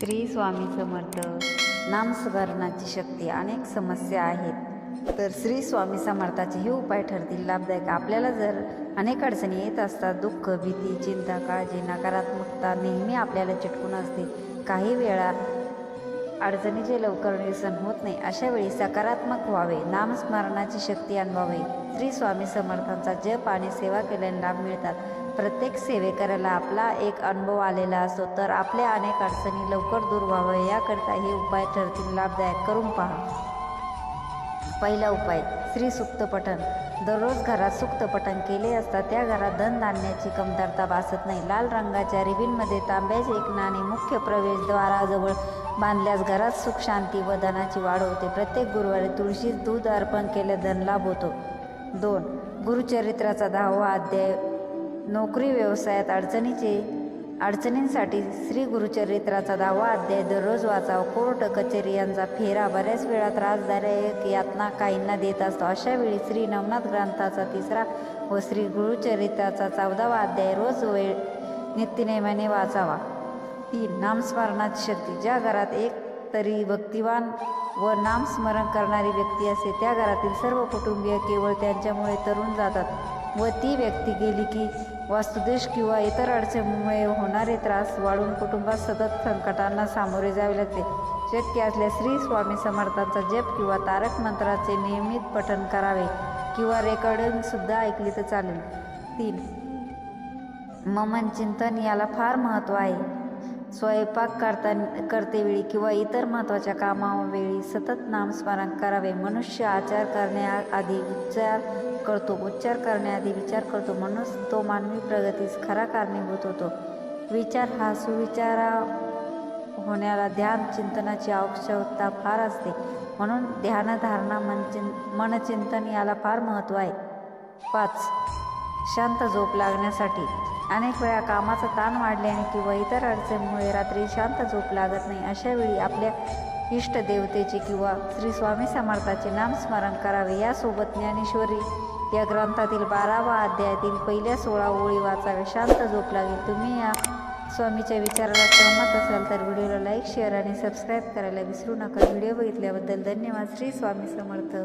श्री स्वामी समर्थ नामस्मरणाची शक्ती. अनेक समस्या आहेत. तर श्री स्वामी समर्थाचे हे उपाय ठरतील. लाभदायक. आपल्याला जर अनेक अडचणी येत असतात दुःख भीती चिंता काळजी नकारात्मकता नेहमी आपल्याला चिटकून असते. काही वेळा अडचणीचे लवकर निरसन होत नाही अशा वेळी सकारात्मक व्हावे. नामस्मरणाची शक्ती अनुभवावी. श्री स्वामी समर्थांचा जप आणि सेवा केल्याने लाभ मिळतात. प्रत्येक सेवेकऱ्याला आपला एक अनुभव आलेला असतो तर आपल्या अनेक अडचणी लवकर दूर व्हाव्या याकरिता हे उपाय ठरतील. लाभदायक. करून पहा. पहिला उपाय श्री सुक्त पठण. दररोज घरात सुक्त पठण केले असता त्या घरात धनधान्याची कमतरता भासत नाही. लाल रंगाच्या रिबीनमध्ये तांब्याचे एक नाणे मुख्य प्रवेशद्वाराजवळ बांधल्यास घरात सुख शांती व धनाची वाढ होते. प्रत्येक गुरुवारी तुळशीस दूध अर्पण केले धनलाभ होतो. दोन गुरुचरित्राचा दहावा अध्याय नोकरी व्यवसायात अडचणीचे अडचणींसाठी श्री गुरुचरित्राचा दहावा अध्याय दररोज वाचावा. कोर्ट कचेरी यांचा फेरा बऱ्याच वेळा त्रासदायक यातना काहींना देत असतो. अशा वेळी श्री नवनाथ ग्रंथाचा तिसरा व श्री गुरुचरित्राचा चौदावा अध्याय रोज वेळ नित्यनेमाने वाचावा. तीन नामस्मरणात शक्ती ज्या घरात एक तरी भक्तिवान व नामस्मरण करणारी व्यक्ती असते त्या घरातील सर्व कुटुंबीय केवळ त्यांच्यामुळे तरुण जातात. व ती व्यक्ती गेली की वास्तुदेश किंवा इतर अडचणीमुळे होणारे त्रास वाढून कुटुंबात सतत संकटांना सामोरे जावे लागते. शक्य असल्यास श्री स्वामी समर्थांचा जप किंवा तारक मंत्राचे नियमित पठण करावे किंवा रेकॉर्डिंगसुद्धा ऐकली तर चालेल. तीन. ममन चिंतन याला फार महत्त्व आहे. स्वयंपाक करता करतेवेळी किंवा इतर महत्त्वाच्या कामावेळी सतत नामस्मरण करावे. मनुष्य आचार करण्याआधी उच्चार करतो. उच्चार करण्याआधी विचार करतो. म्हणून तो मानवी प्रगतीस खरा कारणीभूत होतो. विचार हा सुविचारा होण्याला ध्यान चिंतनाची आवश्यकता फार असते. म्हणून ध्यानधारणा मनचिं मनचिंतन याला फार महत्त्व आहे. पाच. शांत झोप लागण्यासाठी. अनेक वेळा कामाचा ताण वाढल्याने किंवा इतर अडचणीमुळे रात्री शांत झोप लागत नाही अशा वेळी आपल्या इष्टदेवतेचे किंवा श्री स्वामी समर्थाचे नामस्मरण करावे. यासोबत ज्ञानेश्वरी या ग्रंथातील बारावा अध्यायातील पहिल्या सोळा ओळी वाचावे शांत झोप लागेल. तुम्ही या स्वामीच्या विचाराला सहमत असाल तर व्हिडिओला लाईक शेअर आणि सबस्क्राईब करायला विसरू नका. व्हिडिओ बघितल्याबद्दल धन्यवाद. श्री स्वामी समर्थ.